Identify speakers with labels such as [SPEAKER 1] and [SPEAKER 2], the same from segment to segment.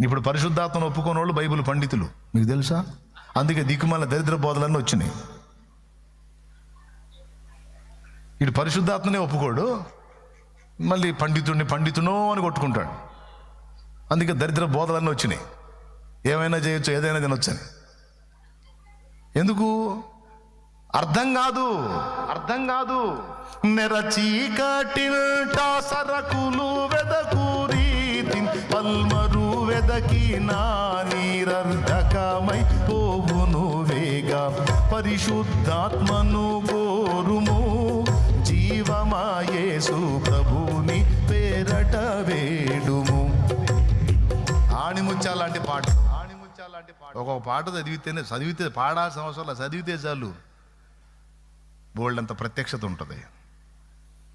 [SPEAKER 1] ఇప్పుడు పరిశుద్ధాత్మను ఒప్పుకోని వాళ్ళు బైబుల్ పండితులు. మీకు తెలుసా? అందుకే దిక్కుమాల దరిద్ర బోధలన్నీ వచ్చినాయి. ఇటు పరిశుద్ధాత్మనే ఒప్పుకోడు మళ్ళీ పండితుడిని పండితునో అని కొట్టుకుంటాడు. అందుకే దరిద్ర బోధలన్నీ వచ్చినాయి. ఏమైనా చేయొచ్చు ఏదైనా తినొచ్చని. ఎందుకు? అర్థం కాదు అర్థం కాదు. నెరచీకటింట సరకులు వెదకు వెదకి నా నీరర్ధకమై పోవును వేగ. పరిశుద్ధాత్మను కోరుము. జీవమాయేసు ప్రభుని పేరట వేడుము. ఆణిముచ్చాలాంటి పాట. ఆణిముచ్చాలాంటి పాట. ఒక్కొక్క పాట చదివితేనే చదివితే పాడాల్సిన అవసరం చదివితే చాలు. బోల్డ్ అంత ప్రత్యక్షత ఉంటుంది.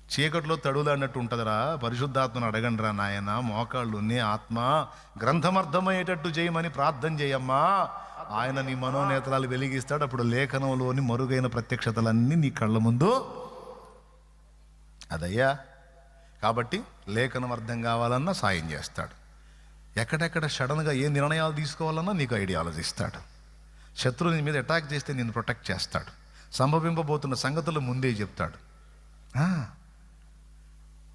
[SPEAKER 1] చీకట్లో తడులు అన్నట్టు ఉంటుందిరా. పరిశుద్ధాత్మను అడగండిరా నాయన. మోకాళ్ళు నీ ఆత్మ గ్రంథమర్థమయ్యేటట్టు చేయమని ప్రార్థన చేయమ్మా. ఆయన నీ మనోనేతరాలు వెలిగిస్తాడు. అప్పుడు లేఖనంలోని మరుగైన ప్రత్యక్షతలన్నీ నీ కళ్ళ ముందు అదయ్యా. కాబట్టి లేఖనం అర్థం కావాలన్నా సాయం చేస్తాడు. ఎక్కడెక్కడ సడన్గా ఏ నిర్ణయాలు తీసుకోవాలన్నా నీకు ఐడియాలజీ ఇస్తాడు. శత్రువు నీ మీద అటాక్ చేస్తే నేను ప్రొటెక్ట్ చేస్తాడు. సంభవింపబోతున్న సంగతులు ముందే చెప్తాడు.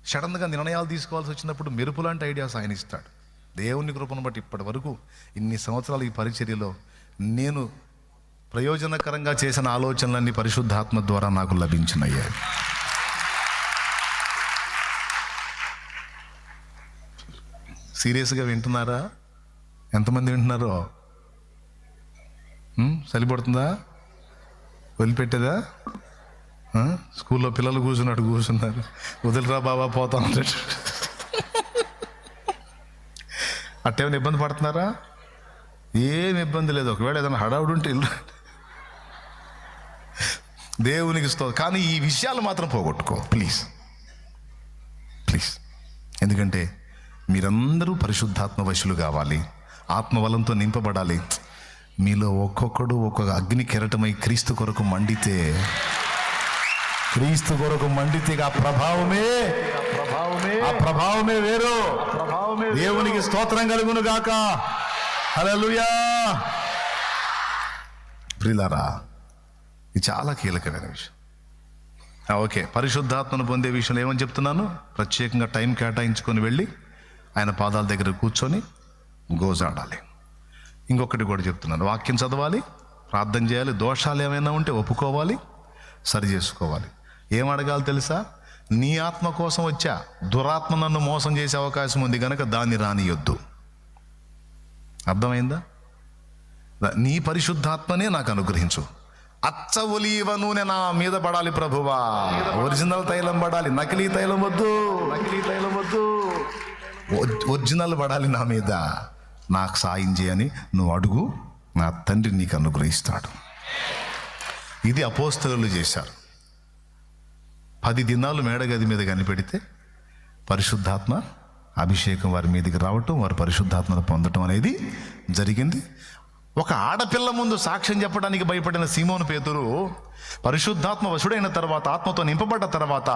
[SPEAKER 1] సడన్గా నిర్ణయాలు తీసుకోవాల్సి వచ్చినప్పుడు మెరుపు లాంటి ఐడియాస్ ఆయన ఇస్తాడు. దేవుని కృపను బట్టి ఇప్పటి వరకు ఇన్ని సంవత్సరాలు ఈ పరిచర్యలో నేను ప్రయోజనకరంగా చేసిన ఆలోచనలన్నీ పరిశుద్ధాత్మ ద్వారా నాకు లభించినయ్యా. సీరియస్గా వింటున్నారా? ఎంతమంది వింటున్నారో? సరిపడుతుందా? వదిలిపెట్టేదా? స్కూల్లో పిల్లలు కూర్చున్నట్టు కూర్చున్నారు. వదిలిరా బాబా పోతా ఉంటాడు అట్టేమైనా ఇబ్బంది పడుతున్నారా? ఏం ఇబ్బంది లేదు. ఒకవేళ ఏదైనా హడావుడు ఉంటే ఇల్లు. దేవునికి sto కానీ ఈ విషయాలు మాత్రం పోగొట్టుకో. ప్లీజ్. ప్లీజ్. ఎందుకంటే మీరందరూ పరిశుద్ధాత్మ వశులు కావాలి. ఆత్మబలంతో నింపబడాలి. మీలో ఒక్కొక్కడు ఒక్కొక్క అగ్ని కెరటమై క్రీస్తు కొరకు మండితే క్రీస్తు కొరకు మండితే ఆ ప్రభావమే. ప్రభావమే. ఆ ప్రభావమే వేరు. ప్రభావమే దేవునికి స్తోత్రం కలుగును గాక. హల్లెలూయా. ప్రిలారా ఇది చాలా కీలకమైన విషయం. ఓకే పరిశుద్ధాత్మను పొందే విషయంలో ఏమని చెప్తున్నాను? ప్రత్యేకంగా టైం కేటాయించుకొని వెళ్ళి ఆయన పాదాల దగ్గర కూర్చొని గోజాడాలి. ఇంకొకటి కూడా చెప్తున్నాను. వాక్యం చదవాలి ప్రార్థన చేయాలి దోషాలు ఏమైనా ఉంటే ఒప్పుకోవాలి సరి చేసుకోవాలి ఏం అడగాలి తెలుసా? నీ ఆత్మ కోసం వచ్చా. దురాత్మ నన్ను మోసం చేసే అవకాశం ఉంది కనుక దాన్ని రానియొద్దు. అర్థమైందా? నీ పరిశుద్ధాత్మనే నాకు అనుగ్రహించు. అచ్చ ఒలీవ నూనె నా మీద పడాలి ప్రభువా. ఒరిజినల్ తైలం పడాలి. నకిలీ తైలం వద్దు. నకిలీ తైలం వద్దు. ఒరిజినల్ పడాలి నా మీద. నాకు సాయం చేయని నువ్వు అడుగు. నా తండ్రి నీకు అనుగ్రహిస్తాడు. ఇది అపోస్తలు చేశారు. పది దినాలు మేడగది మీద కనిపెడితే పరిశుద్ధాత్మ అభిషేకం వారి మీదకి రావటం వారు పరిశుద్ధాత్మను పొందటం అనేది జరిగింది. ఒక ఆడపిల్ల ముందు సాక్ష్యం చెప్పడానికి భయపడిన సీమోను పేతురు పరిశుద్ధాత్మ వశుడైన తర్వాత ఆత్మతో నింపబడ్డ తర్వాత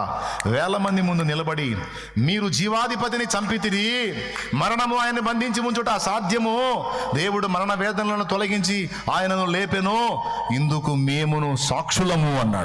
[SPEAKER 1] వేల మంది ముందు నిలబడి మీరు జీవాధిపతిని చంపితిరి మరణము ఆయన బంధించి ఉంచుట అసాధ్యము. దేవుడు మరణ వేదనలను తొలగించి ఆయనను లేపెను. ఇందుకు మేమును సాక్షులము అన్నాడు.